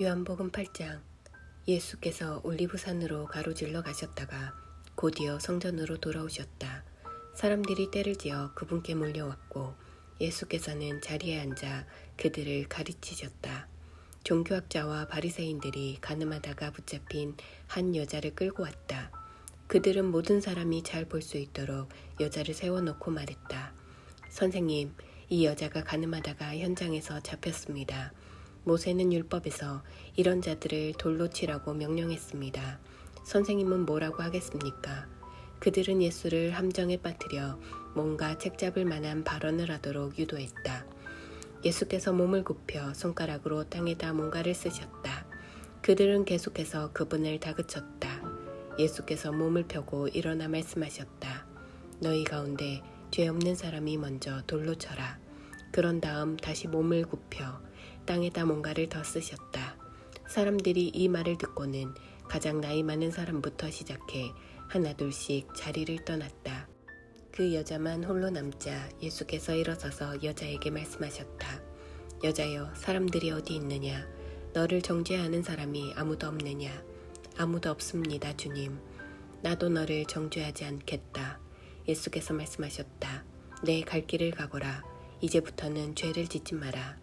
요한복음 8장 예수께서 올리브산으로 가로질러 가셨다가 곧이어 성전으로 돌아오셨다. 사람들이 때를 지어 그분께 몰려왔고 예수께서는 자리에 앉아 그들을 가르치셨다. 종교학자와 바리새인들이 가늠하다가 붙잡힌 한 여자를 끌고 왔다. 그들은 모든 사람이 잘 볼 수 있도록 여자를 세워놓고 말했다. 선생님, 이 여자가 가늠하다가 현장에서 잡혔습니다. 모세는 율법에서 이런 자들을 돌로 치라고 명령했습니다. 선생님은 뭐라고 하겠습니까? 그들은 예수를 함정에 빠뜨려 뭔가 책잡을 만한 발언을 하도록 유도했다. 예수께서 몸을 굽혀 손가락으로 땅에다 뭔가를 쓰셨다. 그들은 계속해서 그분을 다그쳤다. 예수께서 몸을 펴고 일어나 말씀하셨다. 너희 가운데 죄 없는 사람이 먼저 돌로 쳐라. 그런 다음 다시 몸을 굽혀 땅에다 뭔가를 더 쓰셨다. 사람들이 이 말을 듣고는 가장 나이 많은 사람부터 시작해 하나둘씩 자리를 떠났다. 그 여자만 홀로 남자 예수께서 일어서서 여자에게 말씀하셨다. 여자여, 사람들이 어디 있느냐? 너를 정죄하는 사람이 아무도 없느냐? 아무도 없습니다, 주님. 나도 너를 정죄하지 않겠다. 예수께서 말씀하셨다. 내 갈 길을 가거라. 이제부터는 죄를 짓지 마라.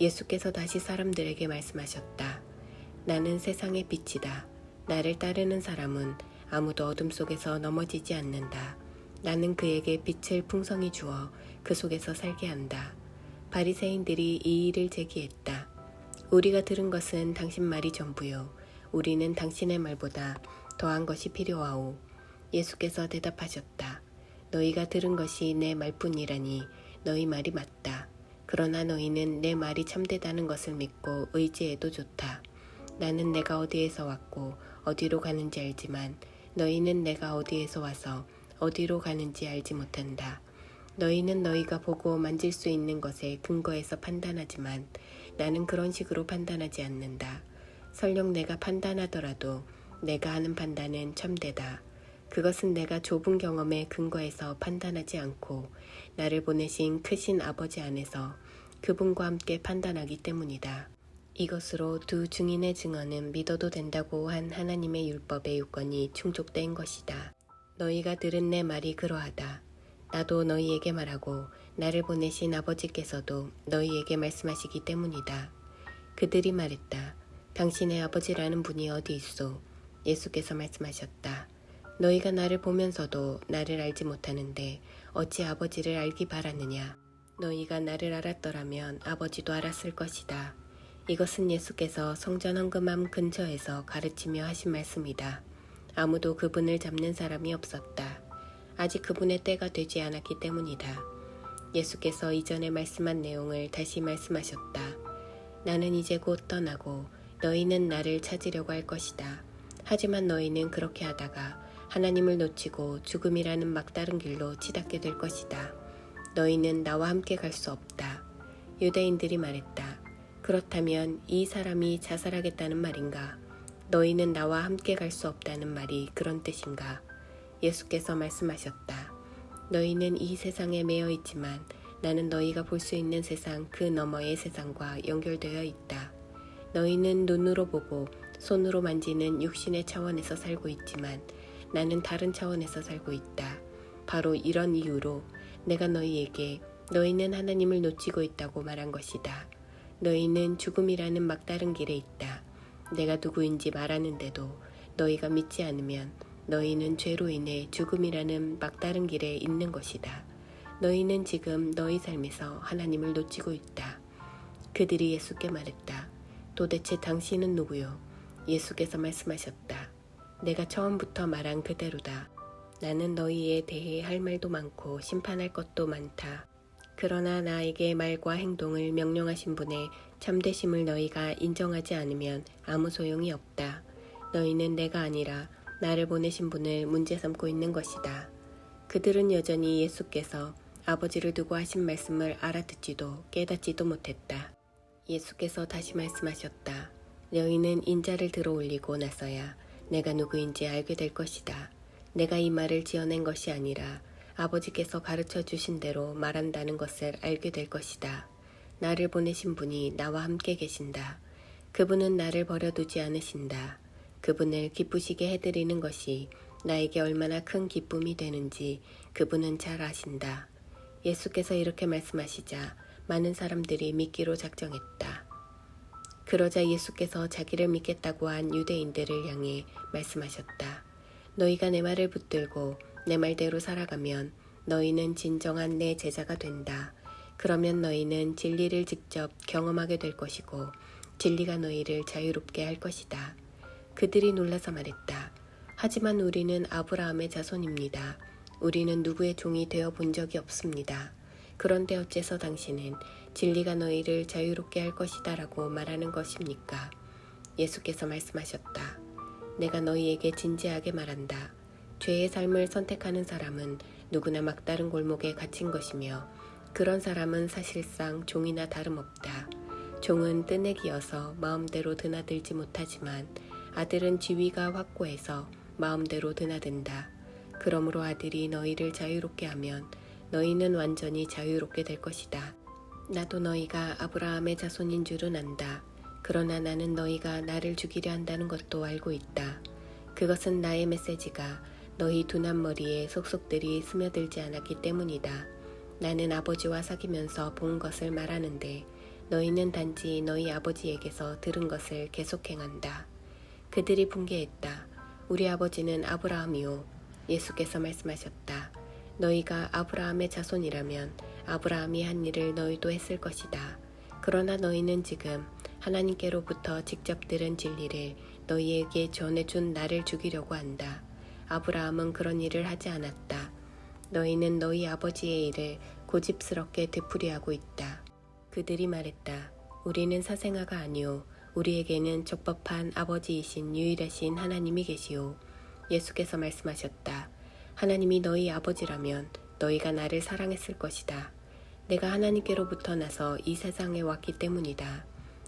예수께서 다시 사람들에게 말씀하셨다. 나는 세상의 빛이다. 나를 따르는 사람은 아무도 어둠 속에서 넘어지지 않는다. 나는 그에게 빛을 풍성히 주어 그 속에서 살게 한다. 바리새인들이 이 일을 제기했다. 우리가 들은 것은 당신 말이 전부요. 우리는 당신의 말보다 더한 것이 필요하오. 예수께서 대답하셨다. 너희가 들은 것이 내 말뿐이라니 너희 말이 맞다. 그러나 너희는 내 말이 참되다는 것을 믿고 의지해도 좋다. 나는 내가 어디에서 왔고 어디로 가는지 알지만 너희는 내가 어디에서 와서 어디로 가는지 알지 못한다. 너희는 너희가 보고 만질 수 있는 것에 근거해서 판단하지만 나는 그런 식으로 판단하지 않는다. 설령 내가 판단하더라도 내가 하는 판단은 참되다. 그것은 내가 좁은 경험에 근거해서 판단하지 않고 나를 보내신 크신 아버지 안에서 그분과 함께 판단하기 때문이다. 이것으로 두 증인의 증언은 믿어도 된다고 한 하나님의 율법의 요건이 충족된 것이다. 너희가 들은 내 말이 그러하다. 나도 너희에게 말하고 나를 보내신 아버지께서도 너희에게 말씀하시기 때문이다. 그들이 말했다. 당신의 아버지라는 분이 어디 있소? 예수께서 말씀하셨다. 너희가 나를 보면서도 나를 알지 못하는데 어찌 아버지를 알기 바라느냐? 너희가 나를 알았더라면 아버지도 알았을 것이다. 이것은 예수께서 성전 헌금함 근처에서 가르치며 하신 말씀이다. 아무도 그분을 잡는 사람이 없었다. 아직 그분의 때가 되지 않았기 때문이다. 예수께서 이전에 말씀한 내용을 다시 말씀하셨다. 나는 이제 곧 떠나고 너희는 나를 찾으려고 할 것이다. 하지만 너희는 그렇게 하다가 하나님을 놓치고 죽음이라는 막다른 길로 치닫게 될 것이다. 너희는 나와 함께 갈 수 없다. 유대인들이 말했다. 그렇다면 이 사람이 자살하겠다는 말인가? 너희는 나와 함께 갈 수 없다는 말이 그런 뜻인가? 예수께서 말씀하셨다. 너희는 이 세상에 매여 있지만 나는 너희가 볼 수 있는 세상 그 너머의 세상과 연결되어 있다. 너희는 눈으로 보고 손으로 만지는 육신의 차원에서 살고 있지만 나는 다른 차원에서 살고 있다. 바로 이런 이유로 내가 너희에게 너희는 하나님을 놓치고 있다고 말한 것이다. 너희는 죽음이라는 막다른 길에 있다. 내가 누구인지 말하는데도 너희가 믿지 않으면 너희는 죄로 인해 죽음이라는 막다른 길에 있는 것이다. 너희는 지금 너희 삶에서 하나님을 놓치고 있다. 그들이 예수께 말했다. 도대체 당신은 누구요? 예수께서 말씀하셨다. 내가 처음부터 말한 그대로다. 나는 너희에 대해 할 말도 많고 심판할 것도 많다. 그러나 나에게 말과 행동을 명령하신 분의 참되심을 너희가 인정하지 않으면 아무 소용이 없다. 너희는 내가 아니라 나를 보내신 분을 문제 삼고 있는 것이다. 그들은 여전히 예수께서 아버지를 두고 하신 말씀을 알아듣지도 깨닫지도 못했다. 예수께서 다시 말씀하셨다. 너희는 인자를 들어 올리고 나서야 내가 누구인지 알게 될 것이다. 내가 이 말을 지어낸 것이 아니라 아버지께서 가르쳐 주신 대로 말한다는 것을 알게 될 것이다. 나를 보내신 분이 나와 함께 계신다. 그분은 나를 버려두지 않으신다. 그분을 기쁘시게 해드리는 것이 나에게 얼마나 큰 기쁨이 되는지 그분은 잘 아신다. 예수께서 이렇게 말씀하시자 많은 사람들이 믿기로 작정했다. 그러자 예수께서 자기를 믿겠다고 한 유대인들을 향해 말씀하셨다. 너희가 내 말을 붙들고 내 말대로 살아가면 너희는 진정한 내 제자가 된다. 그러면 너희는 진리를 직접 경험하게 될 것이고 진리가 너희를 자유롭게 할 것이다. 그들이 놀라서 말했다. 하지만 우리는 아브라함의 자손입니다. 우리는 누구의 종이 되어 본 적이 없습니다. 그런데 어째서 당신은 진리가 너희를 자유롭게 할 것이다 라고 말하는 것입니까? 예수께서 말씀하셨다. 내가 너희에게 진지하게 말한다. 죄의 삶을 선택하는 사람은 누구나 막다른 골목에 갇힌 것이며 그런 사람은 사실상 종이나 다름없다. 종은 뜨내기여서 마음대로 드나들지 못하지만 아들은 지위가 확고해서 마음대로 드나든다. 그러므로 아들이 너희를 자유롭게 하면 너희는 완전히 자유롭게 될 것이다. 나도 너희가 아브라함의 자손인 줄은 안다. 그러나 나는 너희가 나를 죽이려 한다는 것도 알고 있다. 그것은 나의 메시지가 너희 두난 머리에 속속들이 스며들지 않았기 때문이다. 나는 아버지와 사귀면서 본 것을 말하는데 너희는 단지 너희 아버지에게서 들은 것을 계속 행한다. 그들이 붕괴했다. 우리 아버지는 아브라함이요. 예수께서 말씀하셨다. 너희가 아브라함의 자손이라면 아브라함이 한 일을 너희도 했을 것이다. 그러나 너희는 지금 하나님께로부터 직접 들은 진리를 너희에게 전해준 나를 죽이려고 한다. 아브라함은 그런 일을 하지 않았다. 너희는 너희 아버지의 일을 고집스럽게 되풀이하고 있다. 그들이 말했다. 우리는 사생아가 아니오. 우리에게는 적법한 아버지이신 유일하신 하나님이 계시오. 예수께서 말씀하셨다. 하나님이 너희 아버지라면 너희가 나를 사랑했을 것이다. 내가 하나님께로부터 나서 이 세상에 왔기 때문이다.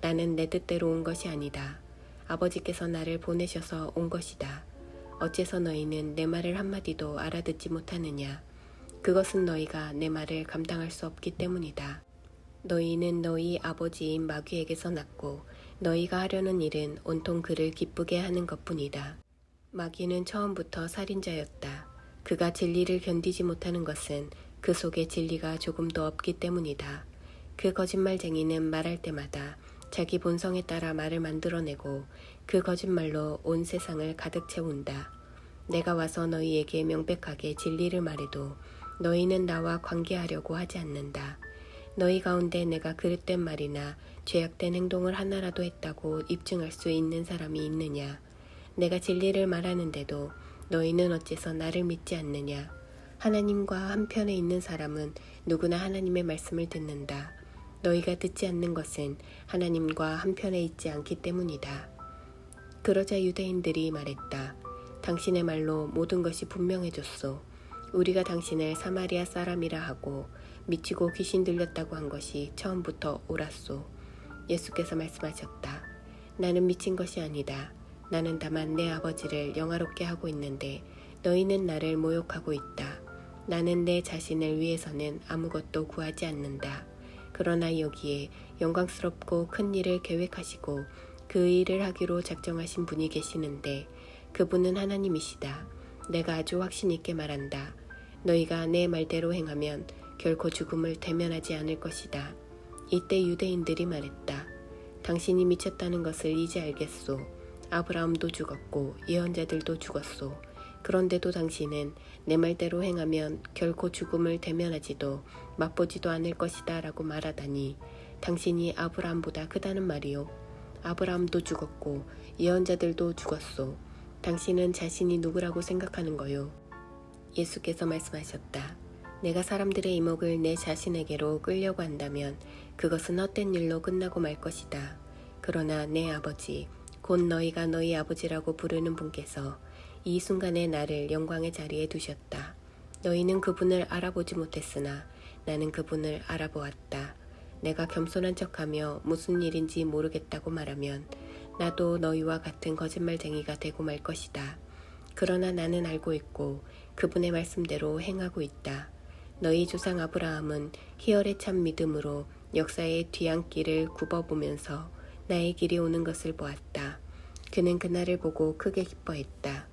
나는 내 뜻대로 온 것이 아니다. 아버지께서 나를 보내셔서 온 것이다. 어째서 너희는 내 말을 한마디도 알아듣지 못하느냐? 그것은 너희가 내 말을 감당할 수 없기 때문이다. 너희는 너희 아버지인 마귀에게서 났고 너희가 하려는 일은 온통 그를 기쁘게 하는 것뿐이다. 마귀는 처음부터 살인자였다. 그가 진리를 견디지 못하는 것은 그 속에 진리가 조금도 없기 때문이다. 그 거짓말쟁이는 말할 때마다 자기 본성에 따라 말을 만들어내고 그 거짓말로 온 세상을 가득 채운다. 내가 와서 너희에게 명백하게 진리를 말해도 너희는 나와 관계하려고 하지 않는다. 너희 가운데 내가 그릇된 말이나 죄악된 행동을 하나라도 했다고 입증할 수 있는 사람이 있느냐? 내가 진리를 말하는데도 너희는 어째서 나를 믿지 않느냐? 하나님과 한편에 있는 사람은 누구나 하나님의 말씀을 듣는다. 너희가 듣지 않는 것은 하나님과 한편에 있지 않기 때문이다. 그러자 유대인들이 말했다. 당신의 말로 모든 것이 분명해졌소. 우리가 당신을 사마리아 사람이라 하고 미치고 귀신 들렸다고 한 것이 처음부터 옳았소. 예수께서 말씀하셨다. 나는 미친 것이 아니다. 나는 다만 내 아버지를 영화롭게 하고 있는데 너희는 나를 모욕하고 있다. 나는 내 자신을 위해서는 아무것도 구하지 않는다. 그러나 여기에 영광스럽고 큰 일을 계획하시고 그 일을 하기로 작정하신 분이 계시는데 그분은 하나님이시다. 내가 아주 확신 있게 말한다. 너희가 내 말대로 행하면 결코 죽음을 대면하지 않을 것이다. 이때 유대인들이 말했다. 당신이 미쳤다는 것을 이제 알겠소. 아브라함도 죽었고 예언자들도 죽었소. 그런데도 당신은 내 말대로 행하면 결코 죽음을 대면하지도 맛보지도 않을 것이다 라고 말하다니 당신이 아브라함보다 크다는 말이요. 아브라함도 죽었고 예언자들도 죽었소. 당신은 자신이 누구라고 생각하는 거요. 예수께서 말씀하셨다. 내가 사람들의 이목을 내 자신에게로 끌려고 한다면 그것은 헛된 일로 끝나고 말 것이다. 그러나 내 아버지, 곧 너희가 너희 아버지라고 부르는 분께서 이 순간에 나를 영광의 자리에 두셨다. 너희는 그분을 알아보지 못했으나 나는 그분을 알아보았다. 내가 겸손한 척하며 무슨 일인지 모르겠다고 말하면 나도 너희와 같은 거짓말쟁이가 되고 말 것이다. 그러나 나는 알고 있고 그분의 말씀대로 행하고 있다. 너희 조상 아브라함은 희열의 참 믿음으로 역사의 뒤안길을 굽어보면서 나의 길이 오는 것을 보았다. 그는 그날을 보고 크게 기뻐했다.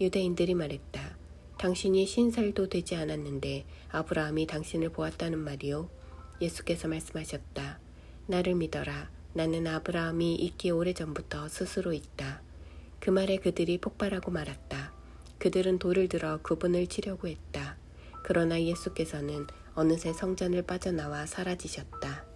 유대인들이 말했다. 당신이 신살도 되지 않았는데 아브라함이 당신을 보았다는 말이요. 예수께서 말씀하셨다. 나를 믿어라. 나는 아브라함이 있기 오래전부터 스스로 있다. 그 말에 그들이 폭발하고 말았다. 그들은 돌을 들어 그분을 치려고 했다. 그러나 예수께서는 어느새 성전을 빠져나와 사라지셨다.